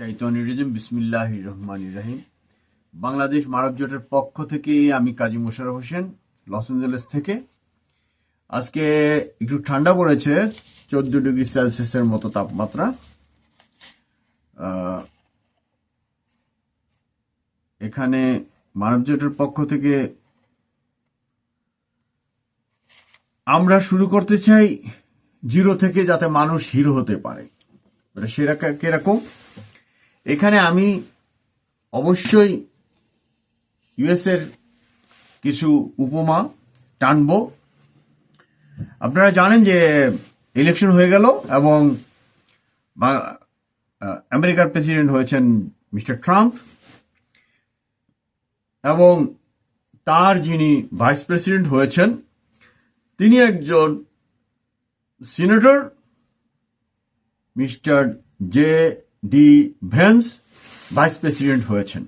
শাইতানি regime বিসমিল্লাহ রহমান রাহিম। বাংলাদেশ মানব জোটের পক্ষ থেকে আমি কাজী মোশারফ হোসেন, লস অ্যাঞ্জেলেস থেকে। আজকে একটু ঠান্ডা পড়েছে, চোদ্দ ডিগ্রি সেলসিয়াসের মতো তাপমাত্রা। এখানে মানব জোটের পক্ষ থেকে আমরা শুরু করতে চাই জিরো থেকে যাতে মানুষ হিরো হতে পারে। সেরা কীরকম? এখানে আমি অবশ্যই ইউএস এর কিছু উপমা টানবো। আপনারা জানেন যে ইলেকশন হয়ে গেল এবং আমেরিকার প্রেসিডেন্ট হয়েছেন মিস্টার ট্রাম্প এবং তার যিনি ভাইস প্রেসিডেন্ট হয়েছেন, তিনি একজন senator mister J D Vance, vice president হয়েছেন।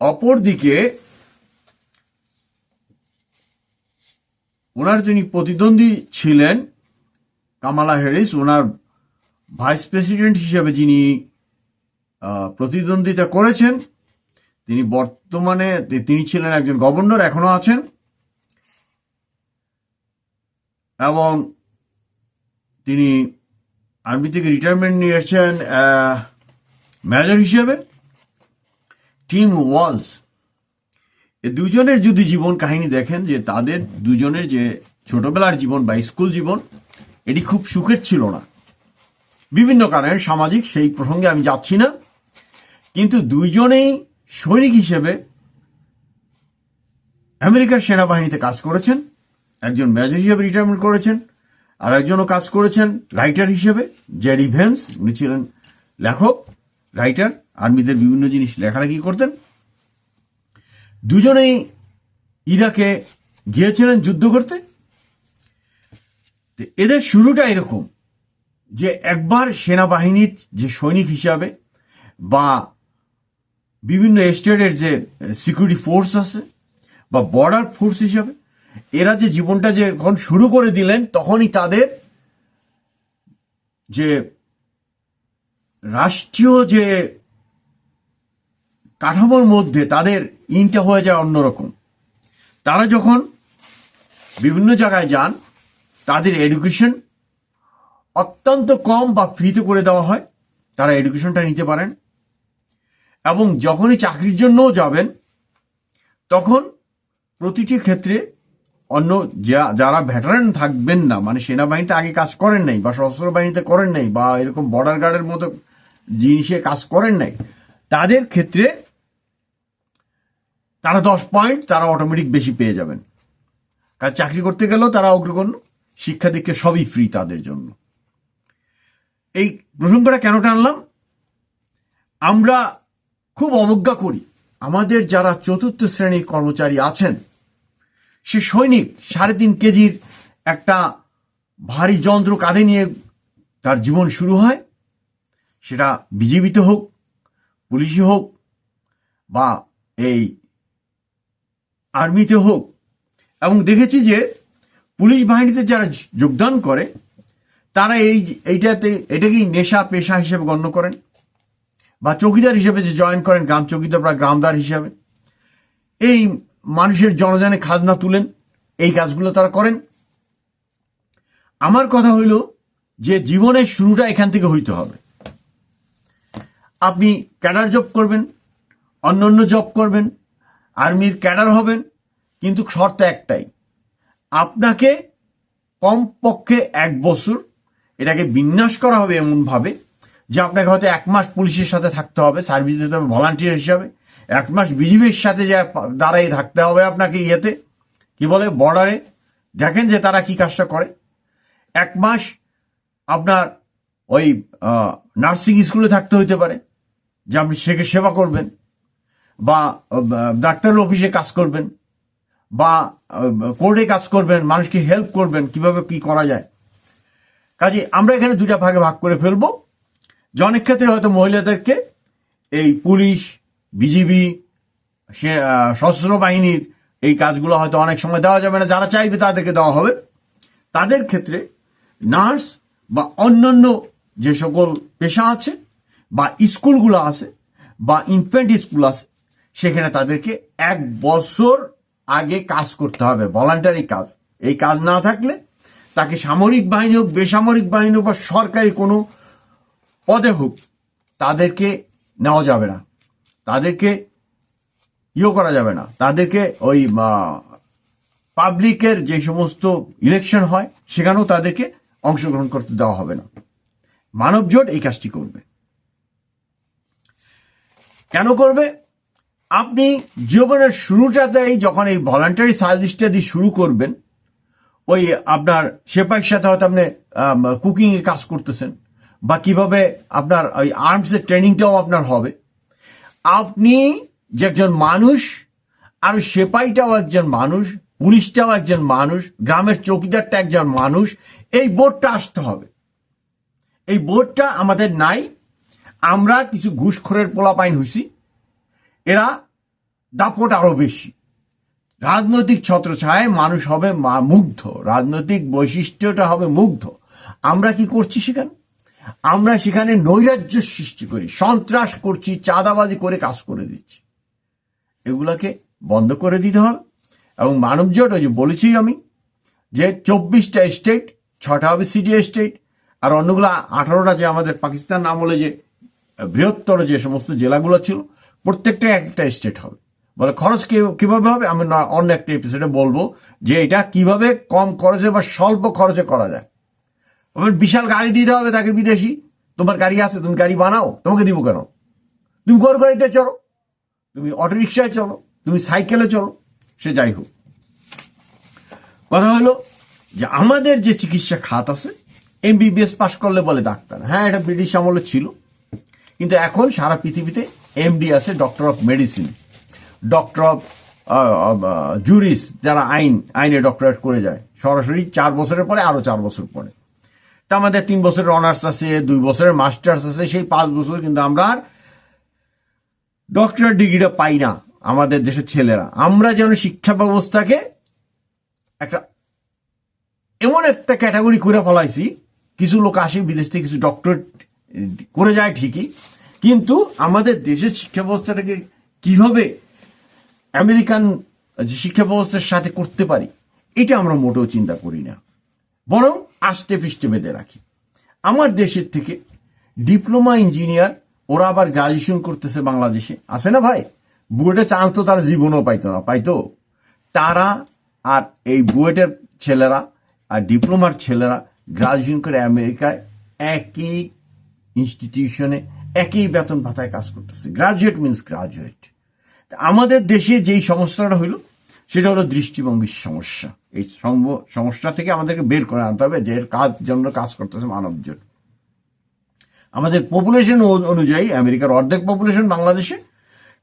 অপরদিকে, ওনার যিনি প্রতিদ্বন্দ্বী ছিলেন, কামালা হ্যারিস, ওনার ভাইস প্রেসিডেন্ট হিসেবে যিনি প্রতিদ্বন্দ্বিতা করেছেন, তিনি বর্তমানে তিনি ছিলেন একজন গভর্নর, এখনও আছেন। এবং তিনি আর্মি থেকে রিটায়ারমেন্ট নিয়েছেন মেজর হিসেবে টিম ওয়ালস এ দুজনের যদি জীবন কাহিনী দেখেন, যে তাদের দুজনের যে ছোটবেলার জীবন বা স্কুল জীবন, এটি খুব সুখের ছিল না। বিভিন্ন কারণে সামাজিক সেই প্রসঙ্গে আমি যাচ্ছি না, কিন্তু দুইজনেই সৈনিক হিসেবে আমেরিকার সেনাবাহিনীতে কাজ করেছেন, একজন মেজর হিসেবে রিটায়ারমেন্ট করেছেন আর একজনও কাজ করেছেন রাইটার হিসেবে জেডি ভেন্স। উনি ছিলেন লেখক, রাইটার, আর্মিদের বিভিন্ন জিনিস লেখালেখি করতেন। দুজনেই ইরাকে গিয়েছিলেন যুদ্ধ করতে। এদের শুরুটা এরকম যে একবার সেনাবাহিনীর যে সৈনিক হিসাবে বা বিভিন্ন স্টেটের যে সিকিউরিটি ফোর্স আছে বা বর্ডার ফোর্স হিসাবে এরা যে জীবনটা যে যখন শুরু করে দিলেন, তখনই তাদের যে রাষ্ট্রীয় যে কাঠামোর মধ্যে তাদের ইনটা হয়ে যায় অন্যরকম। তারা যখন বিভিন্ন জায়গায় যান, তাদের এডুকেশন অত্যন্ত কম বা ফ্রিতে করে দেওয়া হয়। তারা এডুকেশনটা নিতে পারেন। এবং যখনই চাকরির জন্যও যাবেন, তখন প্রতিটি ক্ষেত্রে অন্য যারা ভেটারেন থাকবেন না মানে সেনাবাহিনীতে আগে কাজ করেন নাই বা সশস্ত্র বাহিনীতে করেন নাই বা এরকম বর্ডার গার্ডের মতো জিনিসে কাজ করেন নাই, তাদের ক্ষেত্রে তারা দশ পয়েন্ট তারা অটোমেটিক বেশি পেয়ে যাবেন। কাজ চাকরি করতে গেলেও তারা অগ্রগণ্য, শিক্ষা দীক্ষা সবই ফ্রি তাদের জন্য। এই প্রসঙ্গটা কেন টানলাম? আমরা খুব অবজ্ঞা করি। আমাদের যারা চতুর্থ শ্রেণির কর্মচারী আছেন সে সৈনিক সাড়ে তিন কেজির একটা ভারী যন্ত্র কাঁধে নিয়ে তার জীবন শুরু হয়। সেটা বিজেপিতে হোক, পুলিশে হোক, বা এই আর্মিতে হোক। এবং দেখেছি যে পুলিশ বাহিনীতে যারা যোগদান করে, তারা এই এইটাতে, এটাকেই নেশা পেশা হিসেবে গণ্য করেন বা চৌকিদার হিসেবে যে জয়েন করেন, গ্রাম চৌকিদার বা গ্রামদার হিসাবে। এই মানুষের জনজনে খাজনা তুলেন, এই কাজগুলো তারা করেন। আমার কথা হইল যে জীবনের শুরুটা এখান থেকে হইতে হবে। আপনি ক্যাডার জব করবেন, অন্য অন্য জব করবেন, আর্মির ক্যাডার হবেন, কিন্তু শর্ত একটাই। আপনাকে কমপক্ষে এক বছর এটাকে বিন্যাস করা হবে এমনভাবে যে আপনাকে হয়তো এক মাস পুলিশের সাথে থাকতে হবে, সার্ভিস দিতে হবে, ভলান্টিয়ার হিসাবে। এক মাস বিজিবির সাথে যা দাঁড়াই থাকতে হবে আপনাকে ইয়েতে। কি বলে? বর্ডারে দেখেন যে তারা কি কাজটা করে। এক মাস আপনার ওই নার্সিং স্কুলে থাকতে হইতে পারে, যে আপনি সেকে সেবা করবেন, বা ডাক্তারের অফিসে কাজ করবেন, বা কোর্টে কাজ করবেন, মানুষকে হেল্প করবেন, কীভাবে কি করা যায়। কাজে আমরা এখানে দুটা ভাগে ভাগ করে ফেলব। যে অনেক ক্ষেত্রে হয়তো মহিলাদেরকে এই পুলিশ বিজিবি, সে সশস্ত্র বাহিনীর এই কাজগুলো হয়তো অনেক সময় দেওয়া যাবে না, যারা চাইবে তাদেরকে দেওয়া হবে। তাদের ক্ষেত্রে নার্স বা অন্যান্য যে সকল পেশা আছে বা স্কুলগুলো আছে বা ইনফ্যান্ট স্কুল আছে, সেখানে তাদেরকে এক বছর আগে কাজ করতে হবে, ভলান্টারি কাজ। এই কাজ না থাকলে তাকে সামরিক বাহিনী হোক, বেসামরিক বাহিনী হোক বা সরকারি কোনো পদে হোক, তাদেরকে নেওয়া যাবে না। তাদেরকে ইয়ে করা যাবে না। তাদেরকে ওই পাবলিকের যে সমস্ত ইলেকশন হয়, সেখানেও তাদেরকে অংশগ্রহণ করতে দেওয়া হবে না। মানব জোট এই কাজটি করবে। কেন করবে? আপনি জীবনের শুরুটাতেই যখন এই ভলান্টারি সার্ভিসটা দিয়ে শুরু করবেন, ওই আপনার সেপাইয়ের সাথে হয়তো আপনি কুকিংয়ে কাজ করতেছেন, বা কীভাবে আপনার ওই আর্মসের ট্রেনিংটাও আপনার হবে আপনি যে একজন মানুষ, আর সেপাইটাও একজন মানুষ, পুলিশটাও একজন মানুষ, গ্রামের চৌকিদারটা একজন মানুষ, এই বোর্ডটা আসতে হবে। এই বোর্ডটা আমাদের নাই। আমরা কিছু ঘুষখোরের পোলাপাইন হইছি। এরা দাপট আরও বেশি। রাজনৈতিক ছত্রছায়ায় মানুষ হবে মুগ্ধ রাজনৈতিক বৈশিষ্ট্যটা হবে মুগ্ধ। আমরা কি করছি সেখানে? আমরা সেখানে নৈরাজ্য সৃষ্টি করি, সন্ত্রাস করছি, চাঁদাবাজি করে কাজ করে দিচ্ছি। এগুলাকে বন্ধ করে দিতে হবে। এবং মানব জোট, ওই যে বলেছি আমি, যে চব্বিশটা স্টেট ছটা হবে সিটি স্টেট আর অন্যগুলো আঠারোটা যে আমাদের পাকিস্তান আমলে যে বৃহত্তর যে সমস্ত জেলাগুলো ছিল, প্রত্যেকটা এক একটা স্টেট হবে। বলে খরচ কীভাবে হবে? আমি অন্য একটা এপিসোডে বলব যে এটা কীভাবে কম খরচে বা স্বল্প খরচে করা যায়। আবার বিশাল গাড়ি দিতে হবে তাকে বিদেশি। তোমার গাড়ি আছে, তুমি গাড়ি বানাও, তোমাকে দিব কেন? তুমি ঘর গাড়িতে চলো, তুমি অটো রিক্সায় চলো, তুমি সাইকেলে চলো, সে যাই হোক। কথা হলো যে আমাদের যে চিকিৎসা খাত আছে এমবিবিএস পাশ করলে বলে ডাক্তার। হ্যাঁ এটা ব্রিটিশ আমলে ছিল, কিন্তু এখন সারা পৃথিবীতে এমডি আছে doctor of medicine doctor of juris যারা আইন, আইনে ডক্টরেট করে যায়। সরাসরি চার বছরের পরে আরও চার বছর পরে। তা আমাদের তিন বছরের অনার্স আছে, দুই বছরের মাস্টার্স আছে, সেই পাঁচ বছর কিন্তু আমরা আর ডক্টরেট ডিগ্রিটা পাই না আমাদের দেশের ছেলেরা। আমরা যেন শিক্ষা ব্যবস্থাকে একটা এমন একটা ক্যাটাগরি করে ফলাইছি, কিছু লোক আসে বিদেশ থেকে কিছু ডক্টরেট করে যায় ঠিকই, কিন্তু আমাদের দেশের শিক্ষা ব্যবস্থাটাকে কীভাবে আমেরিকান শিক্ষা ব্যবস্থার সাথে করতে পারি, এটা আমরা মোটেও চিন্তা করি না। বরং আষ্টে ফিষ্টে বেঁধে রাখি। আমার দেশের থেকে ডিপ্লোমা ইঞ্জিনিয়ার, ওরা আবার গ্রাজুয়েশন করতেছে বাংলাদেশে। আছে না ভাই? বুয়েটে চান্স তো তারা জীবনও পাইতো না, পাইতো। তারা আর এই বুয়েটের ছেলেরা আর ডিপ্লোমার ছেলেরা গ্রাজুয়েশন করে আমেরিকায় একই ইনস্টিটিউশনে একই বেতন ভাতায় কাজ করতেছে। গ্রাজুয়েট মিন্স গ্রাজুয়েট আমাদের দেশে যেই সমস্যাটা হইল, সেটা হলো দৃষ্টিভঙ্গির সমস্যা। এই সমস্যা থেকে আমাদেরকে বের করে আনতে হবে যে কাজ জন্য কাজ করতেছে মানব জোট আমাদের পপুলেশন অনুযায়ী, আমেরিকার অর্ধেক পপুলেশন বাংলাদেশে।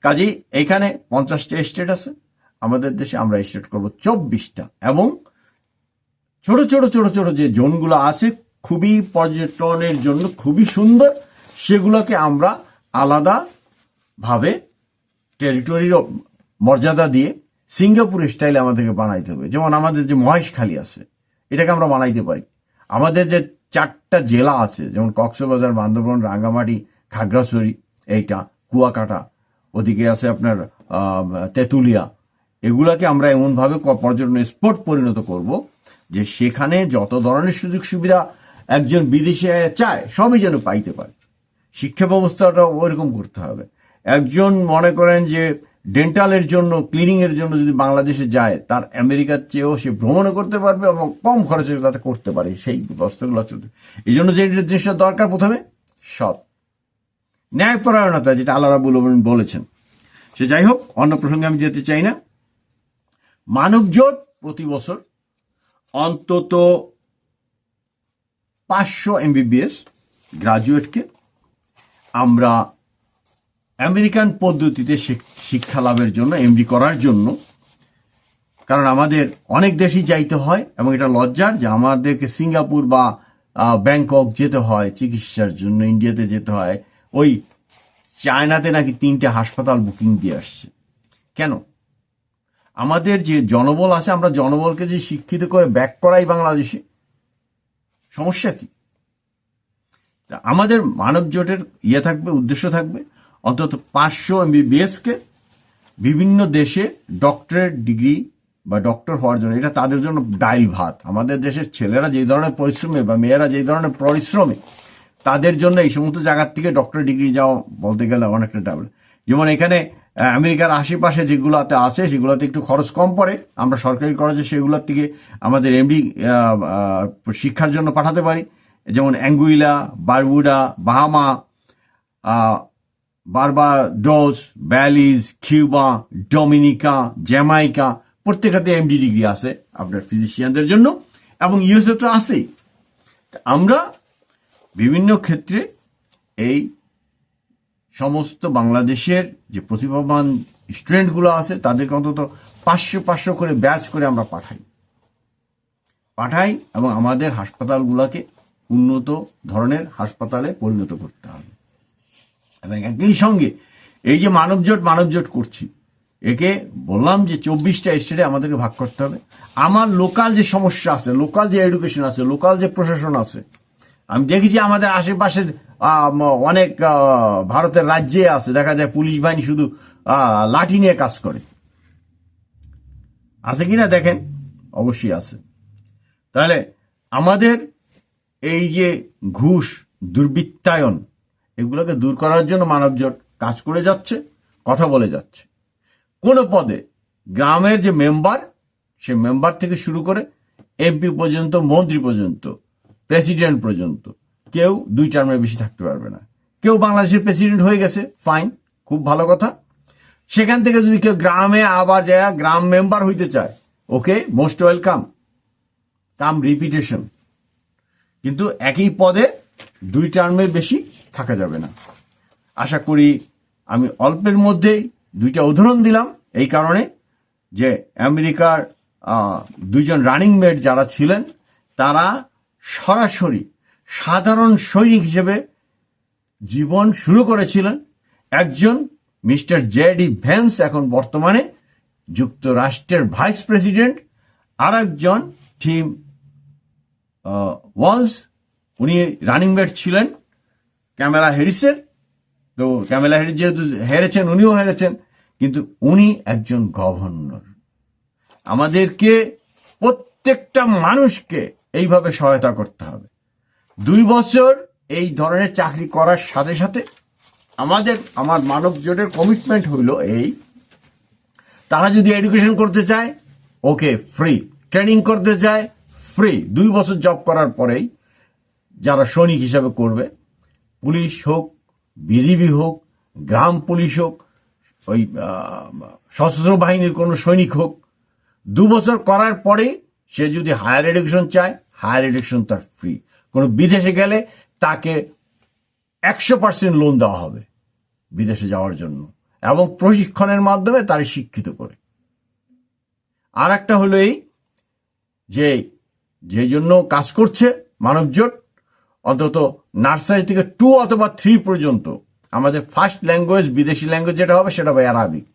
কাজেই এইখানে পঞ্চাশটা স্টেট আছে। আমাদের দেশে আমরা স্টেট করব চব্বিশটা। এবং ছোট ছোট ছোট ছোট যে জোনগুলো আছে, খুবই পর্যটনের জন্য খুবই সুন্দর, সেগুলোকে আমরা আলাদা ভাবে টেরিটরির মর্যাদা দিয়ে সিঙ্গাপুর স্টাইলে আমাদেরকে বানাইতে হবে। যেমন আমাদের যে মহেশখালী আছে, এটাকে আমরা বানাইতে পারি। আমাদের যে চারটা জেলা আছে, যেমন কক্সবাজার, বান্দরবন, রাঙ্গামাটি, খাগড়াছড়ি, এইটা, কুয়াকাটা, ওদিকে আছে আপনার তেঁতুলিয়া। এগুলাকে আমরা এমনভাবে পর্যটন স্পট পরিণত করব যে সেখানে যত ধরনের সুযোগ সুবিধা একজন বিদেশে চায়, সবই যেন পাইতে পারে। শিক্ষা ব্যবস্থাটা ওইরকম করতে হবে। একজন মনে করেন যে ডেন্টালের জন্য ক্লিনিং এর জন্য যদি বাংলাদেশে যায়, তার আমেরিকার চেয়েও সে ভ্রমণও করতে পারবে এবং কম খরচে তাতে করতে পারে। সেই ব্যবস্থাগুলো চলবে এই জন্য যে জিনিসটা দরকার প্রথমে, সৎ। ন্যায়পরায়ণতা, যেটা আল্লাহ রাবুল বলেছেন। সে যাই হোক, অন্য প্রসঙ্গে আমি যেতে চাই না। মানব জোট প্রতি বছর অন্তত পাঁচশো এমবিবিএস গ্রাজুয়েটকে আমরা আমেরিকান পদ্ধতিতে শিক্ষা লাভের জন্য এমডি করার জন্য, কারণ আমাদের অনেক দেশই যাইতে হয় এবং এটা লজ্জার যে আমাদেরকে সিঙ্গাপুর বা ব্যাংকক যেতে হয় চিকিৎসার জন্য, ইন্ডিয়াতে যেতে হয়, ওই চায়নাতে নাকি তিনটে হাসপাতাল বুকিং দিয়ে আসছে। কেন? আমাদের যে জনবল আছে, আমরা জনবলকে যে শিক্ষিত করে ব্যাক করাই বাংলাদেশে, সমস্যা কি? আমাদের মানব জোটের ইয়ে থাকবে, উদ্দেশ্য থাকবে অন্তত পাঁচশো এমবিবিএসকে বিভিন্ন দেশে ডক্টরেট ডিগ্রি বা ডক্টর হওয়ার জন্য। এটা তাদের জন্য ডাইল ভাত। আমাদের দেশের ছেলেরা যে ধরনের পরিশ্রমে বা মেয়েরা যে ধরনের পরিশ্রমে, তাদের জন্য এই সমস্ত জায়গার থেকে ডক্টর ডিগ্রি যাওয়া বলতে গেলে অনেকটা ডাবল যেমন এখানে আমেরিকার আশেপাশে যেগুলোতে আছে, সেগুলোতে একটু খরচ কম পড়ে। আমরা সরকারি কলেজে সেগুলোর থেকে আমাদের এমডি শিক্ষার জন্য পাঠাতে পারি। যেমন Anguilla, Barbuda, Bahama Barbados Belize, Cuba, Dominica, Jamaica, প্রত্যেকটাতে এমডি ডিগ্রি আছে আপনার ফিজিশিয়ানদের জন্য এবং ইউএসএ তো আছেই। আমরা বিভিন্ন ক্ষেত্রে এই সমস্ত বাংলাদেশের যে প্রতিভাবান স্টুডেন্টগুলো আছে, তাদেরকে অন্তত পাঁচশো পাঁচশো করে ব্যাচ করে আমরা পাঠাই। পাঠাই এবং আমাদের হাসপাতালগুলোকে উন্নত ধরনের হাসপাতালে পরিণত করতে হবে। এবং একই সঙ্গে এই যে মানবজোট মানবজোট করছি, একে বললাম যে চব্বিশটা স্টেটে আমাদেরকে ভাগ করতে হবে। আমার লোকাল যে সমস্যা আছে, লোকাল যে এডুকেশন আছে, লোকাল যে প্রশাসন আছে, আমি দেখেছি আমাদের আশেপাশের অনেক ভারতের রাজ্যে আছে, দেখা যায় পুলিশ বাহিনী শুধু লাঠি নিয়ে কাজ করে। আছে কি না দেখেন? অবশ্যই আছে। তাহলে আমাদের এই যে ঘুষ, দুর্বৃত্তায়ন এগুলোকে দূর করার জন্য মানবজোট কাজ করে যাচ্ছে, কথা বলে যাচ্ছে। কোন পদে গ্রামের যে মেম্বার সে মেম্বার থেকে শুরু করে এমপি পর্যন্ত, মন্ত্রী পর্যন্ত, প্রেসিডেন্ট পর্যন্ত, কেউ দুই টার্মের বেশি থাকতে পারবে না। কেউ বাংলাদেশের প্রেসিডেন্ট হয়ে গেছে, ফাইন, খুব ভালো কথা। সেখান থেকে যদি কেউ গ্রামে আবার যায়, গ্রাম মেম্বার হইতে চায়, okay most welcome, come repetition. কিন্তু একই পদে দুই টার্মের বেশি থাকা যাবে না। আশা করি আমি অল্পের মধ্যেই দুইটা উদাহরণ দিলাম এই কারণে যে আমেরিকার আহ, দুইজন রানিং মেট যারা ছিলেন তারা সরাসরি সাধারণ সৈনিক হিসেবে জীবন শুরু করেছিলেন। একজন মিস্টার জেডি ভ্যান্স এখন বর্তমানে যুক্তরাষ্ট্রের ভাইস প্রেসিডেন্ট। আর একজন টিম ওয়ালস উনি রানিং মেট ছিলেন। ক্যামেলা হ্যারিসের। তো ক্যামেলা হ্যারিস যেহেতু হেরেছেন, উনিও হেরেছেন, কিন্তু উনি একজন গভর্নর। আমাদেরকে প্রত্যেকটা মানুষকে এইভাবে সহায়তা করতে হবে। দুই বছর এই ধরনের চাকরি করার সাথে সাথে আমাদের, আমার মানব জোটের কমিটমেন্ট হইল এই, তারা যদি এডুকেশন করতে চায়, ওকে ফ্রি ট্রেনিং করতে চায় ফ্রি দুই বছর জব করার পরেই যারা সৈনিক হিসাবে করবে পুলিশ হোক, বিজিবি হোক, গ্রাম পুলিশ হোক, ওই সশস্ত্র বাহিনীর কোনো সৈনিক হোক, দু বছর করার পরে সে যদি হায়ার এডুকেশন চায়, হায়ার এডুকেশন তার ফ্রি কোনো বিদেশে গেলে তাকে একশো পার্সেন্ট লোন দেওয়া হবে বিদেশে যাওয়ার জন্য এবং প্রশিক্ষণের মাধ্যমে তারে শিক্ষিত করে। আর একটা হলো এই যে যে জন্য কাজ করছে মানবজোট অন্তত নার্সারি থেকে টু অথবা থ্রি পর্যন্ত আমাদের ফার্স্ট ল্যাঙ্গুয়েজ বিদেশি ল্যাঙ্গুয়েজ যেটা হবে সেটা হবে আরবিক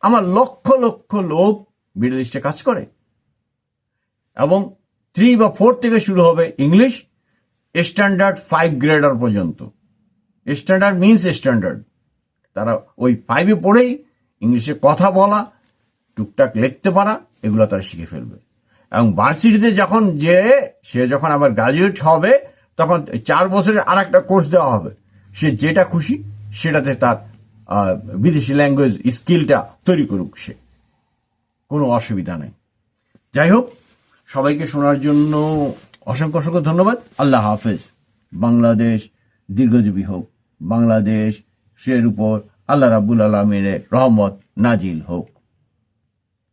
আমার লক্ষ লক্ষ লোক মিডল ইস্টে কাজ করে। এবং থ্রি বা ফোর থেকে শুরু হবে ইংলিশ স্ট্যান্ডার্ড ফাইভ গ্রেডার পর্যন্ত। স্ট্যান্ডার্ড মিনস স্ট্যান্ডার্ড তারা ওই ফাইভে পড়েই ইংলিশে কথা বলা, টুকটাক লিখতে পারা, এগুলো তারা শিখে ফেলবে। এবং ভার্সিটিতে যখন যে, সে যখন আবার গ্রাজুয়েট হবে তখন চার বছরের আর একটা কোর্স দেওয়া হবে। সে যেটা খুশি, সেটাতে তার বিদেশি ল্যাঙ্গুয়েজ স্কিলটা তৈরি করুক সে। কোনো অসুবিধা নেই। যাই হোক, সবাইকে শোনার জন্য অসংখ্য অসংখ্য ধন্যবাদ। আল্লাহ হাফেজ। বাংলাদেশ দীর্ঘজীবী হোক। বাংলাদেশ সের উপর আল্লাহ রাবুল আলমিনের রহমত নাজিল হোক।